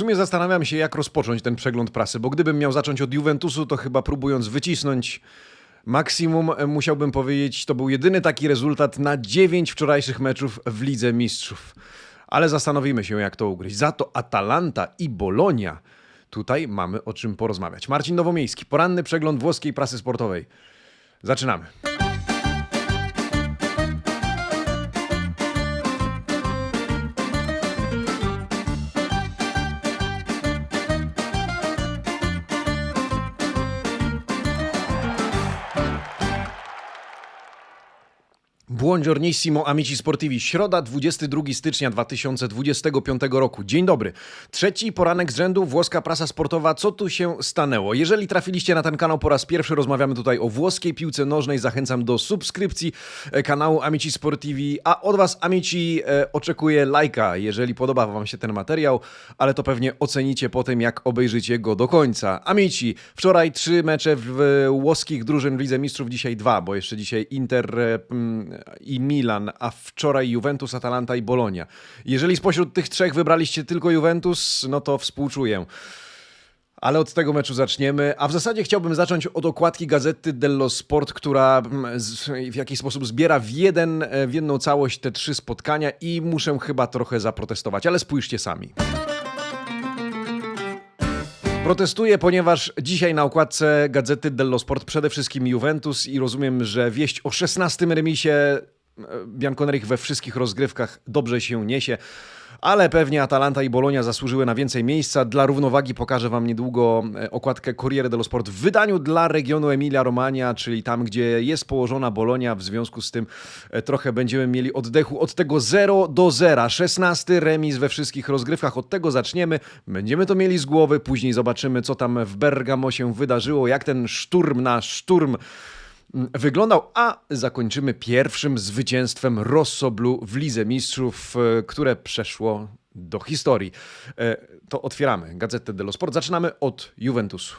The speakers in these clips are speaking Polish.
sumie zastanawiam się, jak rozpocząć ten przegląd prasy, bo gdybym miał zacząć od Juventusu, to chyba próbując wycisnąć maksimum, e, musiałbym powiedzieć, to był jedyny taki rezultat na dziewięć wczorajszych meczów w Lidze Mistrzów. Ale zastanowimy się, jak to ugryźć. Za to Atalanta i Bolonia. Tutaj mamy o czym porozmawiać. Marcin Nowomiejski, poranny przegląd włoskiej prasy sportowej. Zaczynamy. Buongiornissimo amici sportivi. Środa 22 stycznia 2025 roku. Dzień dobry. Trzeci poranek z rzędu włoska prasa sportowa. Co tu się stanęło? Jeżeli trafiliście na ten kanał po raz pierwszy, rozmawiamy tutaj o włoskiej piłce nożnej. Zachęcam do subskrypcji e, kanału Amici Sportivi, a od was Amici e, oczekuję lajka, jeżeli podoba wam się ten materiał, ale to pewnie ocenicie po tym, jak obejrzycie go do końca. Amici, wczoraj trzy mecze w, włoskich drużyn w Lidze Mistrzów, dzisiaj dwa, bo jeszcze dzisiaj Inter e, i Milan, a wczoraj Juventus, Atalanta i Bolonia. Jeżeli spośród tych trzech wybraliście tylko Juventus, no to współczuję. Ale od tego meczu zaczniemy. A w zasadzie chciałbym zacząć od okładki gazety dello Sport, która mm, w jakiś sposób zbiera w, jeden, e, w jedną całość te trzy spotkania i muszę chyba trochę zaprotestować, ale spójrzcie sami. Protestuję, ponieważ dzisiaj na okładce gazety dello Sport przede wszystkim Juventus i rozumiem, że wieść o 16 remisie Bianconerich we wszystkich rozgrywkach dobrze się niesie. Ale pewnie Atalanta i Bolonia zasłużyły na więcej miejsca. Dla równowagi pokażę Wam niedługo e, okładkę Corriere dello Sport w wydaniu dla regionu Emilia-Romagna, czyli tam, gdzie jest położona Bolonia. W związku z tym e, trochę będziemy mieli oddechu od tego 0 do 0. 16 remis we wszystkich rozgrywkach. Od tego zaczniemy. Będziemy to mieli z głowy. Później zobaczymy, co tam w Bergamo się wydarzyło, jak ten szturm na szturm wyglądał, a zakończymy pierwszym zwycięstwem Rossoblu w Lidze Mistrzów, e, które przeszło do historii. E, To otwieramy Gazetę dello Sport. Zaczynamy od Juventusu.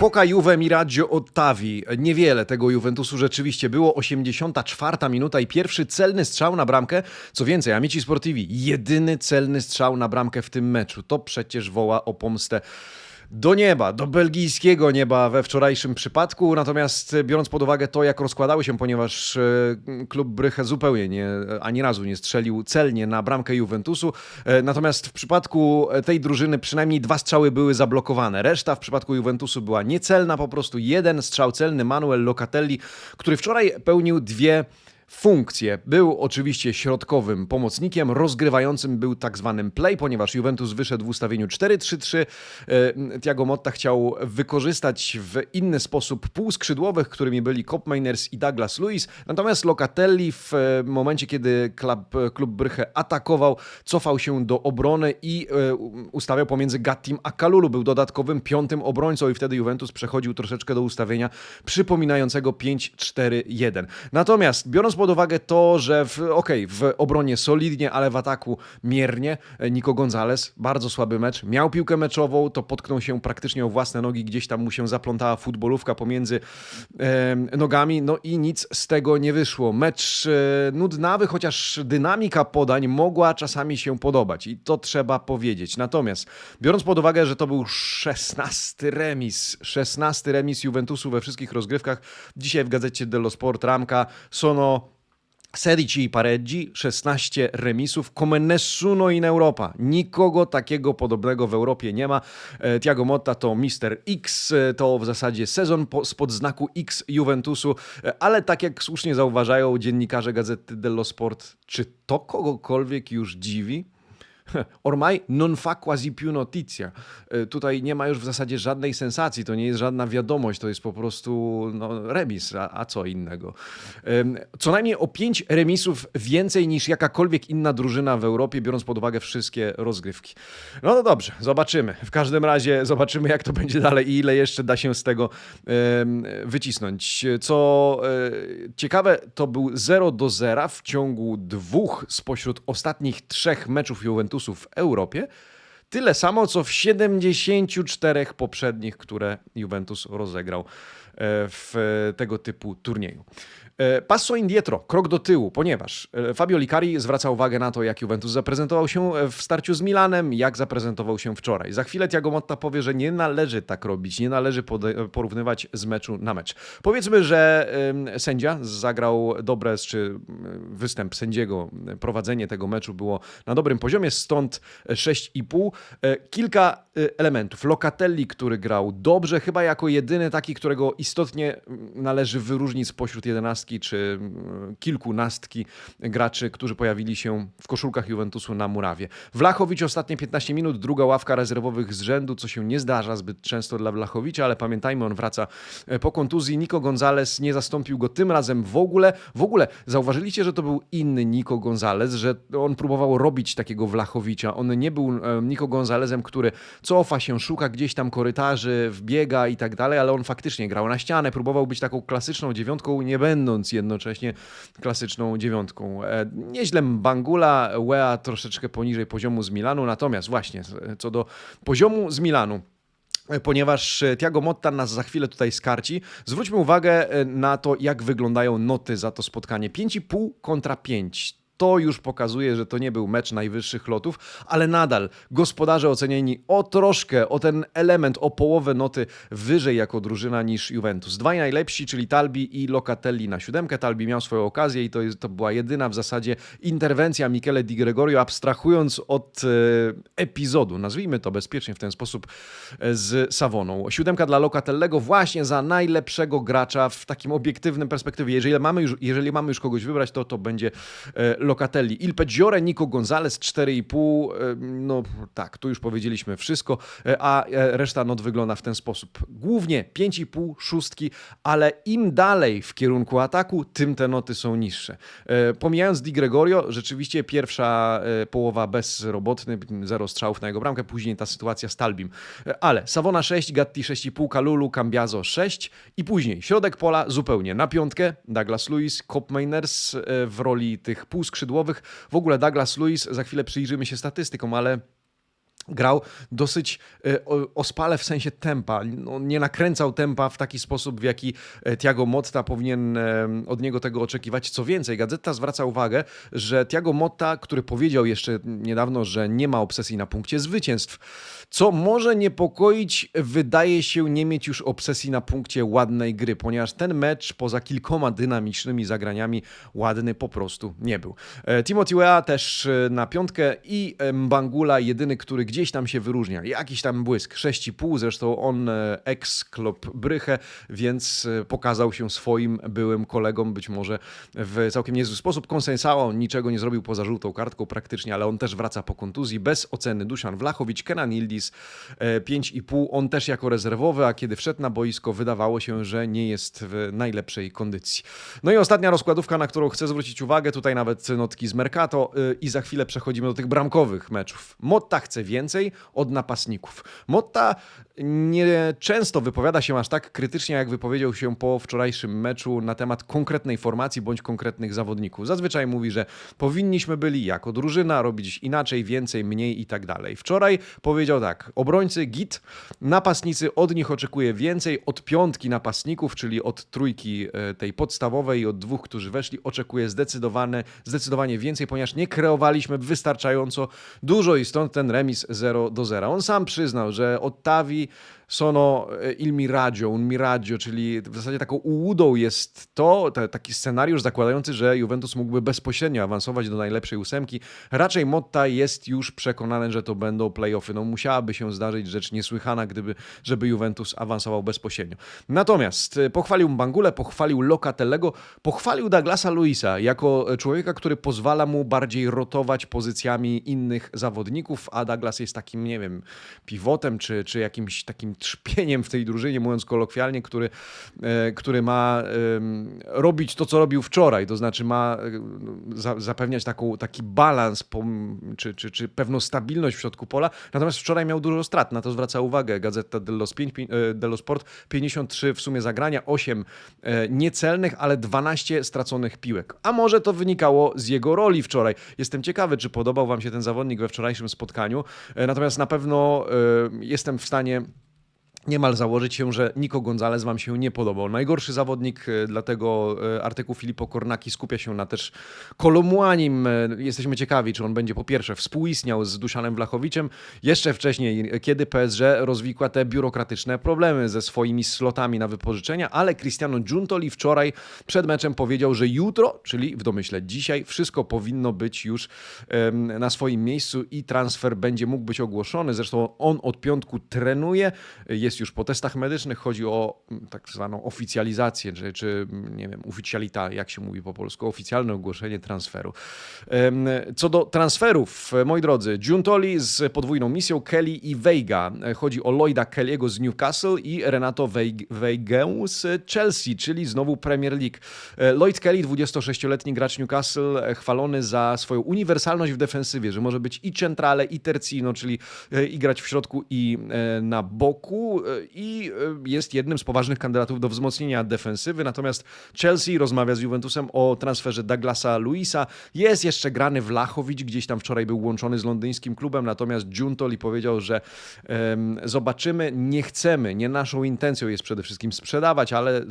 Poka Juve Miraggio Ottavi. Niewiele tego Juventusu rzeczywiście było. 84 minuta i pierwszy celny strzał na bramkę. Co więcej, Amici Sportivi, jedyny celny strzał na bramkę w tym meczu. To przecież woła o pomstę do nieba, do belgijskiego nieba we wczorajszym przypadku. Natomiast e, biorąc pod uwagę to, jak rozkładały się, ponieważ e, klub Bryche zupełnie nie, ani razu nie strzelił celnie na bramkę Juventusu. E, Natomiast w przypadku tej drużyny przynajmniej dwa strzały były zablokowane. Reszta w przypadku Juventusu była niecelna, po prostu jeden strzał celny Manuel Locatelli, który wczoraj pełnił dwie funkcje. Był oczywiście środkowym pomocnikiem, rozgrywającym był tak zwanym play, ponieważ Juventus wyszedł w ustawieniu 4-3-3. E, Thiago Motta chciał wykorzystać w inny sposób półskrzydłowych, którymi byli Cop Mainers i Douglas Luiz. Natomiast Locatelli w e, momencie, kiedy klub, klub Bryche atakował, cofał się do obrony i e, ustawiał pomiędzy Gattim a Kalulu. Był dodatkowym piątym obrońcą i wtedy Juventus przechodził troszeczkę do ustawienia przypominającego 5-4-1. Natomiast biorąc pod uwagę to, że w, okej, w obronie solidnie, ale w ataku miernie, e, Nico Gonzalez, bardzo słaby mecz, miał piłkę meczową, to potknął się praktycznie o własne nogi, gdzieś tam mu się zaplątała futbolówka pomiędzy e, nogami, no i nic z tego nie wyszło. Mecz e, nudnawy, chociaż dynamika podań mogła czasami się podobać i to trzeba powiedzieć. Natomiast biorąc pod uwagę, że to był 16 remis, 16 remis Juventusu we wszystkich rozgrywkach, dzisiaj w gazecie dello Sport ramka sono 16 pareggi, 16 remisów, come nessuno in Europa. Nikogo takiego podobnego w Europie nie ma. E, Thiago Motta to Mister X, e, to w zasadzie sezon po, spod znaku X Juventusu, e, ale tak jak słusznie zauważają dziennikarze Gazety dello Sport, czy to kogokolwiek już dziwi? Ormai non fa quasi più notizia. E, Tutaj nie ma już w zasadzie żadnej sensacji, to nie jest żadna wiadomość, to jest po prostu no, remis, a, a co innego. Co najmniej o pięć remisów więcej niż jakakolwiek inna drużyna w Europie, biorąc pod uwagę wszystkie rozgrywki. No to dobrze, zobaczymy. W każdym razie zobaczymy, jak to będzie dalej i ile jeszcze da się z tego wycisnąć. Co e, ciekawe, to był 0 do 0 w ciągu dwóch spośród ostatnich trzech meczów Juventusu w Europie. Tyle samo, co w 74 poprzednich, które Juventus rozegrał w tego typu turnieju. E, Passo indietro, krok do tyłu, ponieważ e, Fabio Licari zwraca uwagę na to, jak Juventus zaprezentował się e, w starciu z Milanem, jak zaprezentował się wczoraj. Za chwilę Thiago Motta powie, że nie należy tak robić, nie należy porównywać z meczu na mecz. Powiedzmy, że sędzia zagrał dobre, czy występ sędziego, prowadzenie tego meczu było na dobrym poziomie, stąd 6,5. Kilka elementów. Locatelli, który grał dobrze, chyba jako jedyny taki, którego istotnie należy wyróżnić spośród 11 czy mm, kilkunastki graczy, którzy pojawili się w koszulkach Juventusu na murawie. Wlachowicz ostatnie 15 minut, druga ławka rezerwowych z rzędu, co się nie zdarza zbyt często dla Wlachowicza, ale pamiętajmy, on wraca e, po kontuzji. Nico Gonzalez nie zastąpił go tym razem w ogóle. W ogóle zauważyliście, że to był inny Nico Gonzalez, że on próbował robić takiego Wlachowicza. On nie był e, Nico Gonzalezem, który cofa się, szuka gdzieś tam korytarzy, wbiega i tak dalej, ale on faktycznie grał na ścianę, próbował być taką klasyczną dziewiątką, nie będąc będąc jednocześnie klasyczną dziewiątką. E, nieźle Bangula, Wea troszeczkę poniżej poziomu z Milanu, natomiast właśnie co do poziomu z Milanu, e, ponieważ Tiago Motta nas za chwilę tutaj skarci. Zwróćmy uwagę e, na to, jak wyglądają noty za to spotkanie. 5,5 kontra 5 to już pokazuje, że to nie był mecz najwyższych lotów, ale nadal gospodarze ocenieni o troszkę, o ten element, o połowę noty wyżej jako drużyna niż Juventus. Dwaj najlepsi, czyli Talbi i Locatelli na siódemkę. Talbi miał swoją okazję i to, jest, to była jedyna w zasadzie interwencja Michele Di Gregorio, abstrahując od e, epizodu, nazwijmy to bezpiecznie w ten sposób, e, z Savoną. Siódemka dla Locatellego właśnie za najlepszego gracza w takim obiektywnym perspektywie. Jeżeli mamy już, jeżeli mamy już kogoś wybrać, to to będzie e, Locatelli. Il Peggiore, Nico Gonzalez 4,5. E, no tak, tu już powiedzieliśmy wszystko, e, a e, reszta not wygląda w ten sposób. Głównie 5,5, szóstki, ale im dalej w kierunku ataku, tym te noty są niższe. Pomijając Di Gregorio, rzeczywiście pierwsza połowa bezrobotny, zero strzałów na jego bramkę, później ta sytuacja z Talbim. Ale Savona 6, Gatti 6,5, Kalulu, Cambiazo 6 i później środek pola zupełnie na piątkę, Douglas Lewis, Cop Mainers w roli tych półskrzydłowych skrzydłowych. W ogóle Douglas Lewis, za chwilę przyjrzymy się statystykom, ale grał dosyć e, ospale w sensie tempa. No, nie nakręcał tempa w taki sposób, w jaki e, Tiago Motta powinien e, od niego tego oczekiwać. Co więcej, gazeta zwraca uwagę, że Tiago Motta, który powiedział jeszcze niedawno, że nie ma obsesji na punkcie zwycięstw, co może niepokoić, wydaje się nie mieć już obsesji na punkcie ładnej gry, ponieważ ten mecz poza kilkoma dynamicznymi zagraniami ładny po prostu nie był. Timothy Wea też na piątkę i Mbangula jedyny, który gdzieś gdzieś tam się wyróżnia. Jakiś tam błysk, 6,5, zresztą on e, ex-klub Brychę, więc e, pokazał się swoim byłym kolegom być może w całkiem niezły sposób. Konsensao niczego nie zrobił poza żółtą kartką praktycznie, ale on też wraca po kontuzji, bez oceny. Duszan Wlachowicz, Kenan Ildis 5,5, e, on też jako rezerwowy, a kiedy wszedł na boisko wydawało się, że nie jest w najlepszej kondycji. No i ostatnia rozkładówka, na którą chcę zwrócić uwagę, tutaj nawet notki z Mercato i za chwilę przechodzimy do tych bramkowych meczów. Motta chce więcej, więcej od napastników. Motta nie często wypowiada się aż tak krytycznie, jak wypowiedział się po wczorajszym meczu na temat konkretnej formacji bądź konkretnych zawodników. Zazwyczaj mówi, że powinniśmy byli jako drużyna robić inaczej, więcej, mniej i tak dalej. Wczoraj powiedział tak: obrońcy git, napastnicy od nich oczekuje więcej, od piątki napastników, czyli od trójki e, tej podstawowej i od dwóch, którzy weszli, oczekuje zdecydowane, zdecydowanie więcej, ponieważ nie kreowaliśmy wystarczająco dużo i stąd ten remis 0 do 0. On sam przyznał, że Ottawi sono e, il miraggio, un miraggio, czyli w zasadzie taką ułudą jest to, te, taki scenariusz zakładający, że Juventus mógłby bezpośrednio awansować do najlepszej ósemki. Raczej Motta jest już przekonany, że to będą playoffy. No musiałaby się zdarzyć rzecz niesłychana, gdyby, żeby Juventus awansował bezpośrednio. Natomiast e, pochwalił Bangule, pochwalił Locatellego, pochwalił Douglasa Luisa jako człowieka, który pozwala mu bardziej rotować pozycjami innych zawodników, a Douglas jest takim, nie wiem, pivotem, czy, czy jakimś takim trzpieniem w tej drużynie, mówiąc kolokwialnie, który, e, który ma robić to, co robił wczoraj, to znaczy ma e, zapewniać taką, taki balans czy, czy, czy pewną stabilność w środku pola, natomiast wczoraj miał dużo strat, na to zwraca uwagę Gazeta dello, 5, e, dello Sport, 53 w sumie zagrania, 8 niecelnych, ale 12 straconych piłek. A może to wynikało z jego roli wczoraj. Jestem ciekawy, czy podobał Wam się ten zawodnik we wczorajszym spotkaniu, natomiast na pewno jestem w stanie niemal założyć się, że Nico Gonzalez wam się nie podobał. Najgorszy zawodnik, e, dlatego e, artykuł Filipo Kornaki skupia się na też Kolomuanim. E, Jesteśmy ciekawi, czy on będzie po pierwsze współistniał z Duszanem Wlachowiczem, jeszcze wcześniej, kiedy PSG rozwikła te biurokratyczne problemy ze swoimi slotami na wypożyczenia, ale Cristiano Giuntoli wczoraj przed meczem powiedział, że jutro, czyli w domyśle dzisiaj, wszystko powinno być już na swoim miejscu i transfer będzie mógł być ogłoszony. Zresztą on od piątku trenuje, jest już po testach medycznych, chodzi o mm, tak zwaną oficjalizację, czy, czy mm, nie wiem, oficjalita, jak się mówi po polsku, oficjalne ogłoszenie transferu. Co do transferów, moi drodzy, Giuntoli z podwójną misją, Kelly i Veiga. Chodzi o Lloyda Kelly'ego z Newcastle i Renato Veig- Veigę z Chelsea, czyli znowu Premier League. E, Lloyd Kelly, 26-letni gracz Newcastle, e, chwalony za swoją uniwersalność w defensywie, że może być i centrale, i tercino, czyli e, i grać w środku, i na boku i e, jest jednym z poważnych kandydatów do wzmocnienia defensywy. Natomiast Chelsea rozmawia z Juventusem o transferze Douglasa Luisa. Jest jeszcze grany Vlachowicz, gdzieś tam wczoraj był łączony z londyńskim klubem, natomiast Giuntoli powiedział, że em, zobaczymy, nie chcemy, nie naszą intencją jest przede wszystkim sprzedawać, ale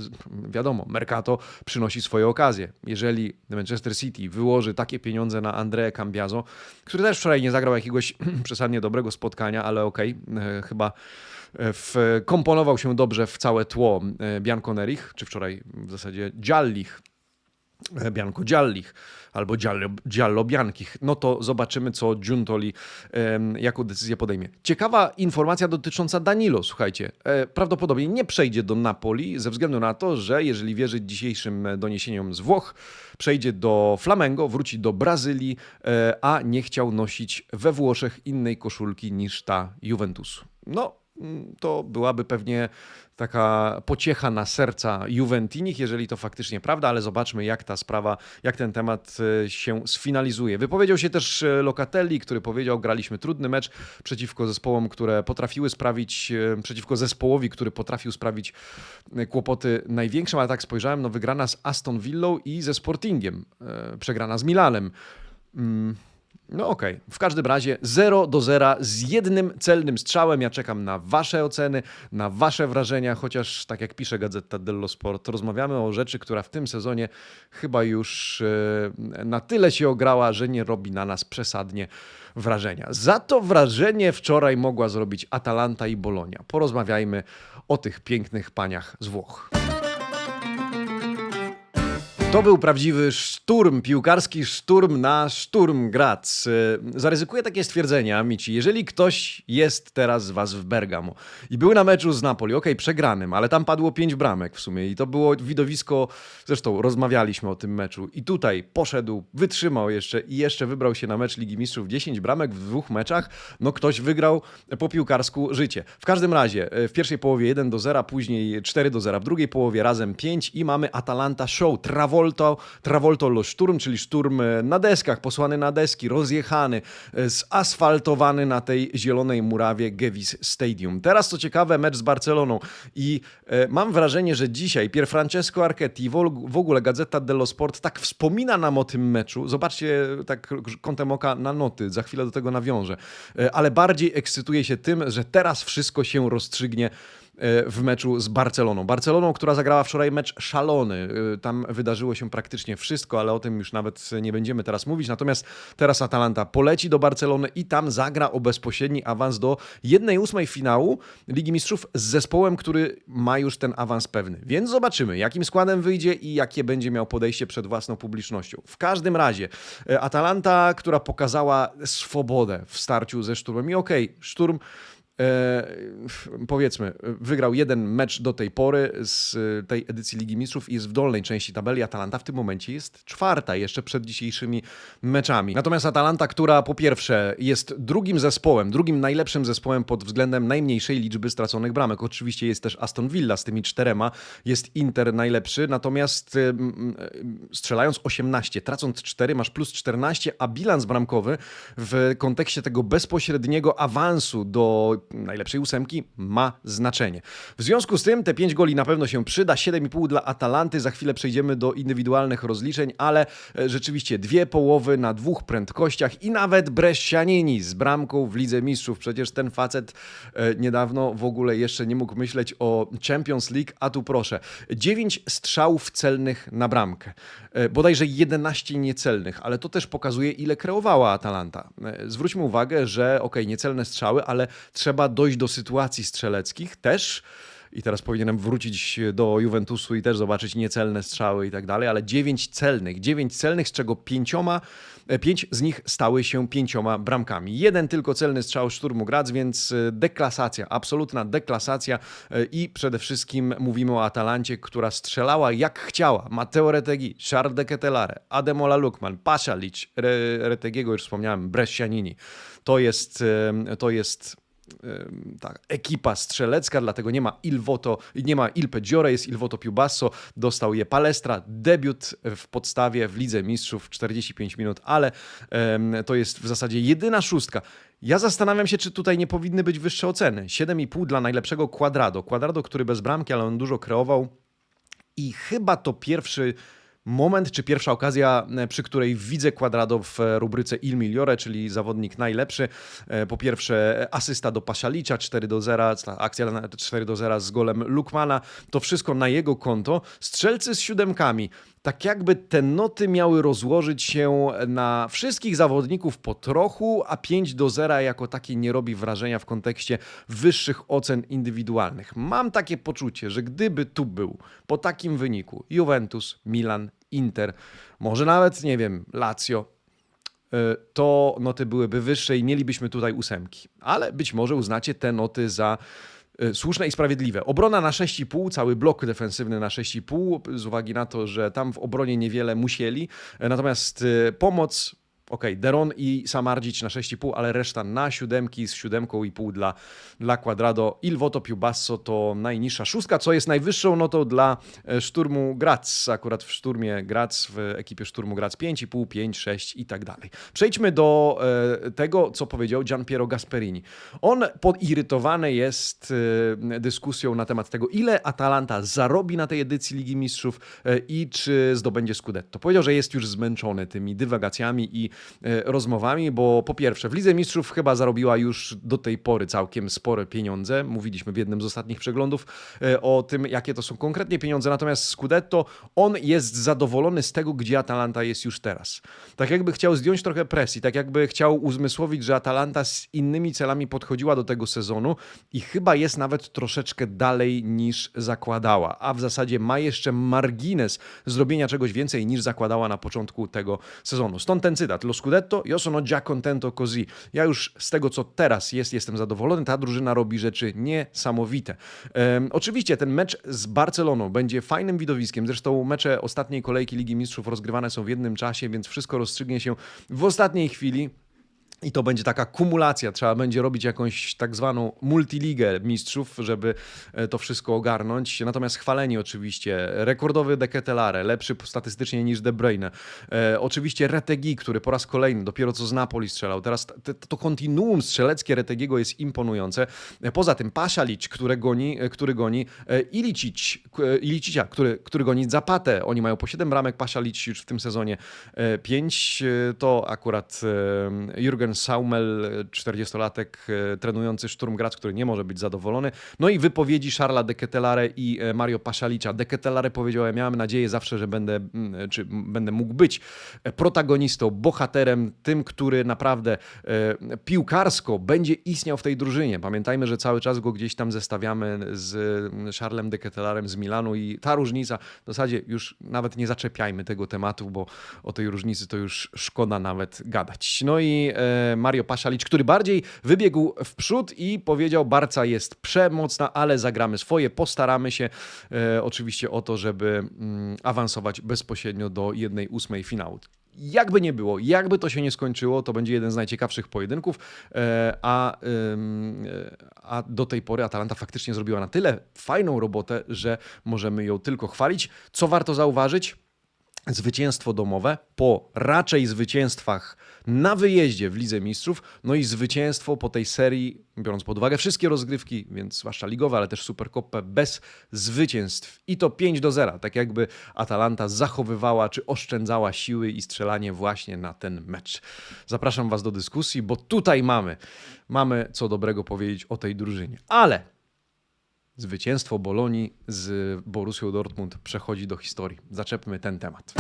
wiadomo, Mercato przynosi swoje okazje. Jeżeli Manchester City wyłoży takie pieniądze na Andrea Cambiazo, który też wczoraj nie zagrał jakiegoś przesadnie dobrego spotkania, ale okej, e, chyba e, wkomponował się dobrze w całe tło e, Bianconerich, czy wczoraj w zasadzie Giallich, e, Bianco Giallich albo Giallo, Giallo Biankich, no to zobaczymy, co Giuntoli jaką decyzję podejmie. Ciekawa informacja dotycząca Danilo, słuchajcie. E, prawdopodobnie nie przejdzie do Napoli ze względu na to, że jeżeli wierzyć dzisiejszym e, doniesieniom z Włoch, przejdzie do Flamengo, wróci do Brazylii, e, a nie chciał nosić we Włoszech innej koszulki niż ta Juventusu. No, to byłaby pewnie taka pociecha na serca Juventinich, jeżeli to faktycznie prawda, ale zobaczmy, jak ta sprawa, jak ten temat e, się sfinalizuje. Wypowiedział się też e, Locatelli, który powiedział, graliśmy trudny mecz przeciwko zespołom, które potrafiły sprawić, e, przeciwko zespołowi, który potrafił sprawić kłopoty największym, ale tak spojrzałem, no wygrana z Aston Villą i ze Sportingiem, przegrana z Milanem. No okej, w każdym razie 0 do 0 z jednym celnym strzałem. Ja czekam na Wasze oceny, na Wasze wrażenia, chociaż tak jak pisze Gazeta dello Sport, rozmawiamy o rzeczy, która w tym sezonie chyba już e, na tyle się ograła, że nie robi na nas przesadnie wrażenia. Za to wrażenie wczoraj mogła zrobić Atalanta i Bolonia. Porozmawiajmy o tych pięknych paniach z Włoch. To był prawdziwy szturm, piłkarski szturm na szturm Graz. E, Zaryzykuję takie stwierdzenia, Mici. Jeżeli ktoś jest teraz z was w Bergamo i był na meczu z Napoli, okej, przegranym, ale tam padło pięć bramek w sumie i to było widowisko, zresztą rozmawialiśmy o tym meczu i tutaj poszedł, wytrzymał jeszcze i jeszcze wybrał się na mecz Ligi Mistrzów 10 bramek w dwóch meczach, no ktoś wygrał po piłkarsku życie. W każdym razie, e, w pierwszej połowie 1 do 0, później 4 do 0, w drugiej połowie razem 5 i mamy Atalanta Show, Travolto, Travolto lo Szturm, czyli szturm e, na deskach, posłany na deski, rozjechany, e, zasfaltowany na tej zielonej murawie Gevis Stadium. Teraz co ciekawe, mecz z Barceloną i e, mam wrażenie, że dzisiaj Pier Francesco Archetti, w og- w ogóle Gazeta dello Sport tak wspomina nam o tym meczu. Zobaczcie tak kątem oka na noty, za chwilę do tego nawiążę. Ale bardziej ekscytuje się tym, że teraz wszystko się rozstrzygnie w meczu z Barceloną. Barceloną, która zagrała wczoraj mecz szalony. E, Tam wydarzyło się praktycznie wszystko, ale o tym już nawet nie będziemy teraz mówić. Natomiast teraz Atalanta poleci do Barcelony i tam zagra o bezpośredni awans do 1-8 finału Ligi Mistrzów z zespołem, który ma już ten awans pewny. Więc zobaczymy, jakim składem wyjdzie i jakie będzie miał podejście przed własną publicznością. W każdym razie e, Atalanta, która pokazała swobodę w starciu ze Szturmem. I okej, Szturm e, powiedzmy, wygrał jeden mecz do tej pory z e, tej edycji Ligi Mistrzów i jest w dolnej części tabeli. Atalanta w tym momencie jest czwarta, jeszcze przed dzisiejszymi meczami. Natomiast Atalanta, która po pierwsze jest drugim zespołem, drugim najlepszym zespołem pod względem najmniejszej liczby straconych bramek. Oczywiście jest też Aston Villa z tymi czterema, jest Inter najlepszy, natomiast e, e, strzelając 18, tracąc 4, masz plus 14, a bilans bramkowy w kontekście tego bezpośredniego awansu do najlepszej ósemki ma znaczenie. W związku z tym te 5 goli na pewno się przyda, 7,5 dla Atalanty, za chwilę przejdziemy do indywidualnych rozliczeń, ale e, rzeczywiście dwie połowy na dwóch prędkościach i nawet Brescianini z bramką w Lidze Mistrzów. Przecież ten facet e, niedawno w ogóle jeszcze nie mógł myśleć o Champions League, a tu proszę, 9 strzałów celnych na bramkę, e, bodajże 11 niecelnych, ale to też pokazuje ile kreowała Atalanta. Zwróćmy uwagę, że ok, niecelne strzały, ale trzeba dojść do sytuacji strzeleckich też. I teraz powinienem wrócić do Juventusu i też zobaczyć niecelne strzały i tak dalej, ale 9 celnych. 9 celnych, z czego pięcioma, e, pięć z nich stały się pięcioma bramkami. Jeden tylko celny strzał Szturmu Graz, więc e, deklasacja, absolutna deklasacja e, i przede wszystkim mówimy o Atalancie, która strzelała jak chciała. Matteo Retegi, Charles de Ketelare, Ademola Lukman, Pasalic, Re, Retegiego już wspomniałem, Brescianini. To jest, to jest Tak, ekipa strzelecka, dlatego nie ma Il Voto, nie ma Il Peggiore, jest Il Voto Più Basso, dostał je Palestra, debiut w podstawie w Lidze Mistrzów, 45 minut, ale ym, to jest w zasadzie jedyna szóstka. Ja zastanawiam się, czy tutaj nie powinny być wyższe oceny. 7,5 dla najlepszego Quadrado. Quadrado, który bez bramki, ale on dużo kreował i chyba to pierwszy moment, czy pierwsza okazja, e, przy której widzę Quadrado w e, rubryce Il Migliore, czyli zawodnik najlepszy. E, Po pierwsze asysta do Paszalicza 4 do 0, ta akcja na 4 do 0 z golem Lukmana, to wszystko na jego konto. Strzelcy z siódemkami. Tak jakby te noty miały rozłożyć się na wszystkich zawodników po trochu, a 5 do 0 jako takie nie robi wrażenia w kontekście wyższych ocen indywidualnych. Mam takie poczucie, że gdyby tu był po takim wyniku Juventus, Milan, Inter, może nawet, nie wiem, Lazio, y, to noty byłyby wyższe i mielibyśmy tutaj ósemki. Ale być może uznacie te noty za słuszne i sprawiedliwe. Obrona na 6,5, cały blok defensywny na 6,5, z uwagi na to, że tam w obronie niewiele musieli. Y, Natomiast y, pomoc. Okej, Deron i Samardzic na 6,5, ale reszta na siódemki z siódemką i pół dla, dla Quadrado. Il Voto Più Basso to najniższa szóstka, co jest najwyższą notą dla e, Szturmu Graz. Akurat w Szturmie Graz, w ekipie Szturmu Graz 5,5, 5, 6 i tak dalej. Przejdźmy do e, tego, co powiedział Gian Piero Gasperini. On podirytowany jest e, dyskusją na temat tego, ile Atalanta zarobi na tej edycji Ligi Mistrzów i czy zdobędzie Scudetto. Powiedział, że jest już zmęczony tymi dywagacjami i rozmowami, bo po pierwsze w Lidze Mistrzów chyba zarobiła już do tej pory całkiem spore pieniądze. Mówiliśmy w jednym z ostatnich przeglądów e, o tym, jakie to są konkretnie pieniądze, natomiast Scudetto, on jest zadowolony z tego, gdzie Atalanta jest już teraz. Tak jakby chciał zdjąć trochę presji, tak jakby chciał uzmysłowić, że Atalanta z innymi celami podchodziła do tego sezonu i chyba jest nawet troszeczkę dalej niż zakładała, a w zasadzie ma jeszcze margines zrobienia czegoś więcej niż zakładała na początku tego sezonu. Stąd ten cytat. Lo scudetto, io sono già contento così. Ja już z tego, co teraz jest, jestem zadowolony. Ta drużyna robi rzeczy niesamowite. Em, oczywiście ten mecz z Barceloną będzie fajnym widowiskiem. Zresztą mecze ostatniej kolejki Ligi Mistrzów rozgrywane są w jednym czasie, więc wszystko rozstrzygnie się w ostatniej chwili. I to będzie taka kumulacja. Trzeba będzie robić jakąś tak zwaną multiligę mistrzów, żeby e, to wszystko ogarnąć. Natomiast chwaleni oczywiście. Rekordowy De Ketelare, lepszy statystycznie niż De Bruyne. E, oczywiście Retegi, który po raz kolejny dopiero co z Napoli strzelał. Teraz te, to kontinuum strzeleckie Retegiego jest imponujące. E, Poza tym Pasalic, który goni, e, który goni e, Ilicic, e, Ilicicia, który, który goni Zapatę. Oni mają po 7 bramek, Pasalic już w tym sezonie 5. To akurat e, Saumel, 40-latek e, trenujący Szturm Graz, który nie może być zadowolony. No i wypowiedzi Charlesa de Ketelare i e, Mario Pasalicia. De Ketelare powiedział, ja miałem nadzieję zawsze, że będę, mm, czy będę mógł być e, protagonistą, bohaterem, tym, który naprawdę e, piłkarsko będzie istniał w tej drużynie. Pamiętajmy, że cały czas go gdzieś tam zestawiamy z mm, Charlesem de Ketelarem z Milanu i ta różnica, w zasadzie już nawet nie zaczepiajmy tego tematu, bo o tej różnicy to już szkoda nawet gadać. No i e, Mario Pasalic, który bardziej wybiegł w przód i powiedział, Barca jest przemocna, ale zagramy swoje, postaramy się e, oczywiście o to, żeby mm, awansować bezpośrednio do jednej ósmej finału. Jakby nie było, jakby to się nie skończyło, to będzie jeden z najciekawszych pojedynków, e, a, e, a do tej pory Atalanta faktycznie zrobiła na tyle fajną robotę, że możemy ją tylko chwalić. Co warto zauważyć? zwycięstwo domowe po raczej zwycięstwach na wyjeździe w Lidze Mistrzów, no i zwycięstwo po tej serii, biorąc pod uwagę wszystkie rozgrywki, więc zwłaszcza ligowe, ale też Superkopę, bez zwycięstw. I to 5 do 0, tak jakby Atalanta zachowywała czy oszczędzała siły i strzelanie właśnie na ten mecz. Zapraszam Was do dyskusji, bo tutaj mamy, mamy co dobrego powiedzieć o tej drużynie. Ale Zwycięstwo Bolonii z Borussią Dortmund przechodzi do historii. Zaczepmy ten temat.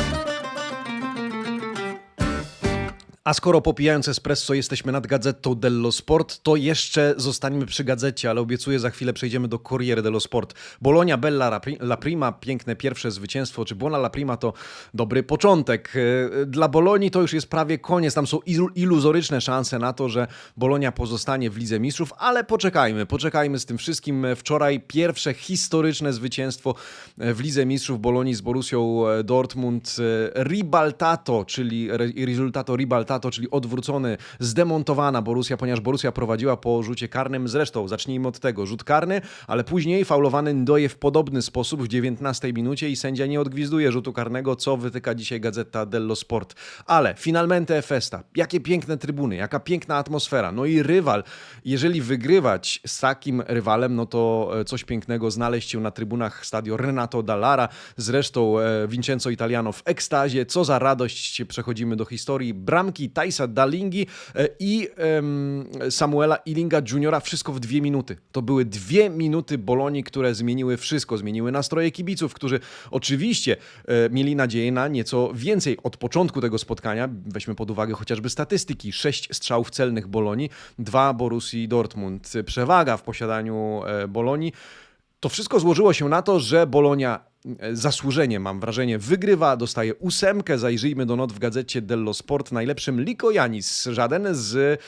A skoro popijając espresso jesteśmy nad Gazetą dello Sport, to jeszcze zostaniemy przy gazecie, ale obiecuję za chwilę przejdziemy do Corriere dello Sport. Bologna Bella La Prima, piękne pierwsze zwycięstwo, czy Buona La Prima to dobry początek. E, dla Bolonii to już jest prawie koniec, tam są iluzoryczne szanse na to, że Bolonia pozostanie w Lidze Mistrzów, ale poczekajmy, poczekajmy z tym wszystkim. Wczoraj pierwsze historyczne zwycięstwo w Lidze Mistrzów Bolonii z Borussią Dortmund. Ribaltato, czyli rezultato Ribaltato to czyli odwrócony, zdemontowana Borussia, ponieważ Borussia prowadziła po rzucie karnym. Zresztą zacznijmy od tego. Rzut karny, ale później faulowany Ndoje w podobny sposób w 19 minucie i sędzia nie odgwizduje rzutu karnego, co wytyka dzisiaj Gazeta dello Sport. Ale finalmente festa. Jakie piękne trybuny, jaka piękna atmosfera. No i rywal. Jeżeli wygrywać z takim rywalem, no to e, coś pięknego znaleźć się na trybunach stadio Renato Dallara. Zresztą e, Vincenzo Italiano w ekstazie. Co za radość. Przechodzimy do historii. Bramki bramki Tajsa Dalingi e, i um, Samuela Ilinga Juniora wszystko w dwie minuty. To były dwie minuty Bolonii, które zmieniły wszystko, zmieniły nastroje kibiców, którzy oczywiście e, mieli nadzieję na nieco więcej od początku tego spotkania. Weźmy pod uwagę chociażby statystyki. Sześć strzałów celnych Bolonii, dwa Borussii Dortmund. Przewaga w posiadaniu e, Bolonii. To wszystko złożyło się na to, że Bolonia zasłużenie, mam wrażenie, wygrywa, dostaje ósemkę. Zajrzyjmy do not w gazecie Dello Sport. Najlepszym Liko Janis, żaden, z,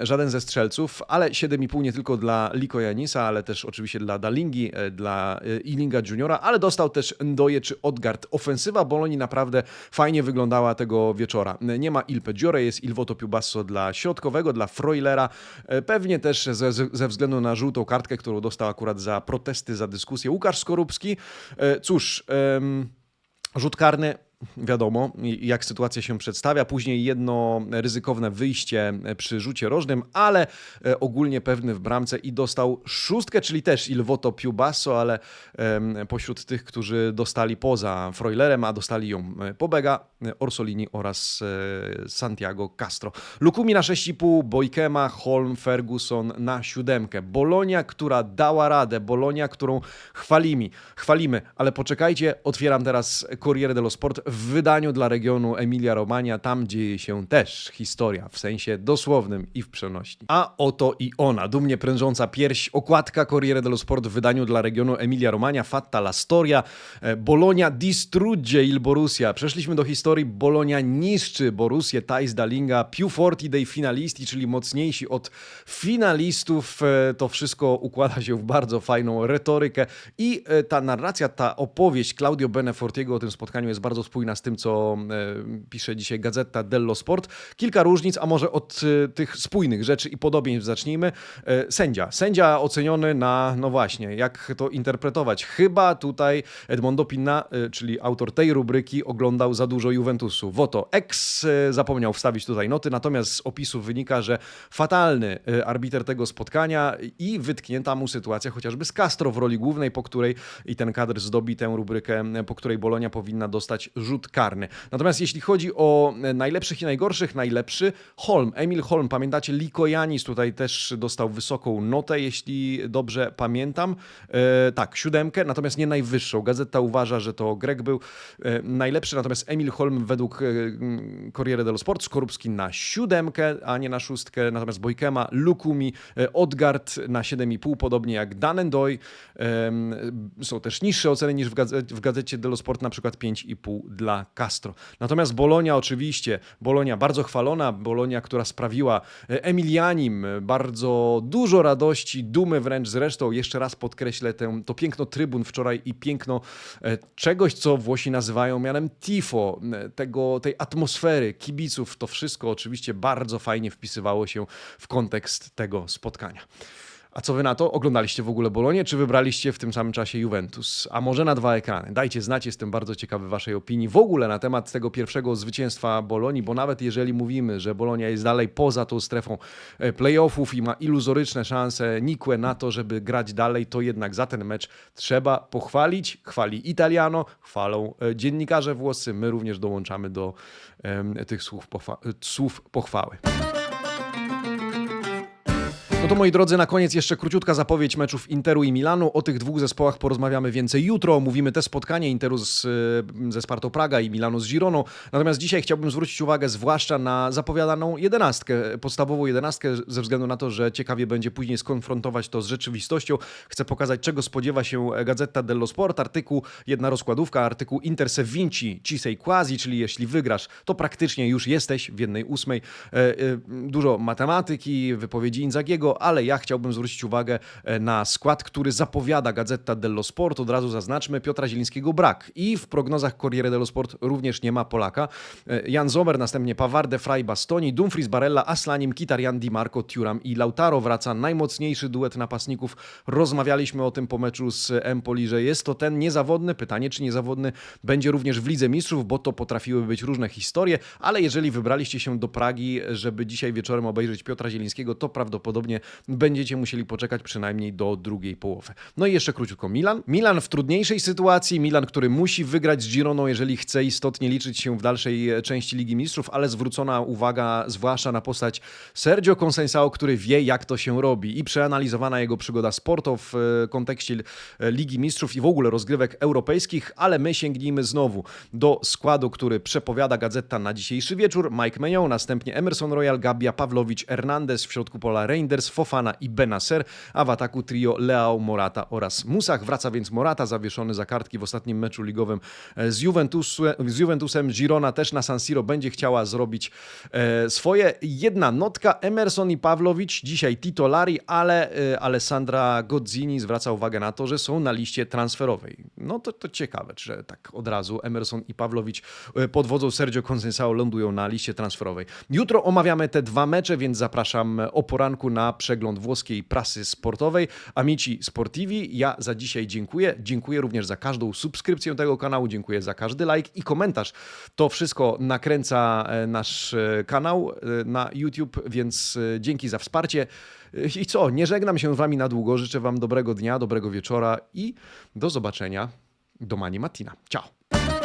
żaden ze strzelców, ale 7,5 nie tylko dla Liko Janisa, ale też oczywiście dla Dalingi, e, dla e, Ilinga Juniora, ale dostał też Ndoje czy Odgard. Ofensywa Bolonii naprawdę fajnie wyglądała tego wieczora. Nie ma Il Peggiore, jest Il Voto Più Basso dla środkowego, dla Froilera. Pewnie też ze, ze względu na żółtą kartkę, którą dostał akurat za protesty, za dyskusję. Łukasz Skorupski E, cóż, rzut karny wiadomo, jak sytuacja się przedstawia. Później jedno ryzykowne wyjście przy rzucie rożnym, ale e, ogólnie pewny w bramce i dostał szóstkę, czyli też Il Voto Più Basso, ale pośród tych, którzy dostali poza Freulerem, a dostali ją e, Pobega, Orsolini oraz e, Santiago Castro. Lukumi na 6,5, Boikema, Holm, Ferguson na siódemkę. Bolonia, która dała radę, Bolonia, którą chwalimy, chwalimy, ale poczekajcie, otwieram teraz Corriere dello Sport w wydaniu dla regionu Emilia-Romagna. Tam dzieje się też historia, w sensie dosłownym i w przenośni. A oto i ona, dumnie prężąca pierś, okładka Corriere dello Sport w wydaniu dla regionu Emilia-Romagna, fatta la storia, e, Bologna distrugge il Borussia. Przeszliśmy do historii, Bologna niszczy Borussię, Thais Dalinga, più forti dei finalisti, czyli mocniejsi od finalistów. E, to wszystko układa się w bardzo fajną retorykę i e, ta narracja, ta opowieść Claudio Benefortiego o tym spotkaniu jest bardzo spójna z tym, co e, pisze dzisiaj Gazeta dello Sport. Kilka różnic, a może od e, tych spójnych rzeczy i podobieństw zacznijmy. E, sędzia. Sędzia oceniony na, no właśnie, jak to interpretować. Chyba tutaj Edmondo Pinna, czyli autor tej rubryki, oglądał za dużo Juventusu. Woto ex zapomniał wstawić tutaj noty, natomiast z opisów wynika, że fatalny arbiter tego spotkania i wytknięta mu sytuacja chociażby z Castro w roli głównej, po której i ten kadr zdobi tę rubrykę, po której Bolonia powinna dostać rzut karny. Natomiast jeśli chodzi o e, najlepszych i najgorszych, najlepszy Holm, Emil Holm, pamiętacie, Liko Janis tutaj też dostał wysoką notę, jeśli dobrze pamiętam. E, tak, siódemkę, natomiast nie najwyższą. Gazeta uważa, że to Greg był e, najlepszy, natomiast Emil Holm według e, Corriere dello Sport, Skorupski na siódemkę, a nie na szóstkę, natomiast Bojkema, Lukumi, e, Odgard na 7,5, podobnie jak Danendoy. E, są też niższe oceny niż w, gazecie, w gazecie dello Sport, na przykład 5,5 dla Castro. Natomiast Bolonia oczywiście, Bolonia bardzo chwalona, Bolonia, która sprawiła e, Emilianim e, bardzo dużo radości, dumy wręcz zresztą. Jeszcze raz podkreślę tę, to piękno trybun wczoraj i piękno e, czegoś, co Włosi nazywają mianem tifo, tego, tej atmosfery kibiców. To wszystko oczywiście bardzo fajnie wpisywało się w kontekst tego spotkania. A co wy na to? Oglądaliście w ogóle Bolonię, czy wybraliście w tym samym czasie Juventus? A może na dwa ekrany? Dajcie znać, jestem bardzo ciekawy waszej opinii w ogóle na temat tego pierwszego zwycięstwa Bolonii, bo nawet jeżeli mówimy, że Bolonia jest dalej poza tą strefą e, playoffów i ma iluzoryczne szanse, nikłe na to, żeby grać dalej, to jednak za ten mecz trzeba pochwalić. Chwali Italiano, chwalą e, dziennikarze włoscy, my również dołączamy do em, tych słów, pochwa- słów pochwały. No to moi drodzy, na koniec jeszcze króciutka zapowiedź meczów Interu i Milanu. O tych dwóch zespołach porozmawiamy więcej jutro. Omówimy te spotkanie Interu z, y, ze Spartą Praga i Milanu z Gironą. Natomiast dzisiaj chciałbym zwrócić uwagę zwłaszcza na zapowiadaną jedenastkę, podstawową jedenastkę, ze względu na to, że ciekawie będzie później skonfrontować to z rzeczywistością. Chcę pokazać, czego spodziewa się Gazeta dello Sport. Artykuł, jedna rozkładówka, artykuł Inter se vinci ci sei quasi, czyli jeśli wygrasz, to praktycznie już jesteś w jednej ósmej. E, e, Dużo matematyki, wypowiedzi Inzagiego, ale ja chciałbym zwrócić uwagę e, na skład, który zapowiada Gazeta dello Sport. Od razu zaznaczmy, Piotra Zielińskiego brak. I w prognozach Corriere dello Sport również nie ma Polaka. E, Jan Zomer, następnie Pavarde, Fraj, Bastoni, Dumfries, Barella, Aslanim, Kitarian, Di Marco, Turam i Lautaro. Wraca najmocniejszy duet napastników. Rozmawialiśmy o tym po meczu z Empoli, że jest to ten niezawodny. Pytanie, czy niezawodny będzie również w Lidze Mistrzów, bo to potrafiły być różne historie, ale jeżeli wybraliście się do Pragi, żeby dzisiaj wieczorem obejrzeć Piotra Zielińskiego, to prawdopodobnie będziecie musieli poczekać przynajmniej do drugiej połowy. No i jeszcze króciutko Milan. Milan w trudniejszej sytuacji, Milan, który musi wygrać z Gironą, jeżeli chce istotnie liczyć się w dalszej e, części Ligi Mistrzów, ale zwrócona uwaga zwłaszcza na postać Sergio Conceição, który wie jak to się robi i przeanalizowana jego przygoda sporto w e, kontekście Ligi Mistrzów i w ogóle rozgrywek europejskich, ale my sięgnijmy znowu do składu, który przepowiada gazeta na dzisiejszy wieczór. Mike Maignan, następnie Emerson Royal, Gabia, Pawlowicz, Hernandez, w środku pola Reinders, Fofana i Benacer, a w ataku trio Leao, Morata oraz Musach. Wraca więc Morata, zawieszony za kartki w ostatnim meczu ligowym e, z, Juventus, z Juventusem. Girona też na San Siro będzie chciała zrobić e, swoje. Jedna notka, Emerson i Pawlowicz, dzisiaj titolari, ale e, Alessandra Godzini zwraca uwagę na to, że są na liście transferowej. No to, to ciekawe, że tak od razu Emerson i Pawlowicz pod wodzą Sergio Conceição lądują na liście transferowej. Jutro omawiamy te dwa mecze, więc zapraszam o poranku na przegląd włoskiej prasy sportowej. Amici Sportivi, ja za dzisiaj dziękuję. Dziękuję również za każdą subskrypcję tego kanału, dziękuję za każdy like i komentarz. To wszystko nakręca e, nasz e, kanał e, na YouTube, więc dzięki za wsparcie. I co, nie żegnam się z Wami na długo. Życzę Wam dobrego dnia, dobrego wieczora i do zobaczenia. Domani mattina. Ciao.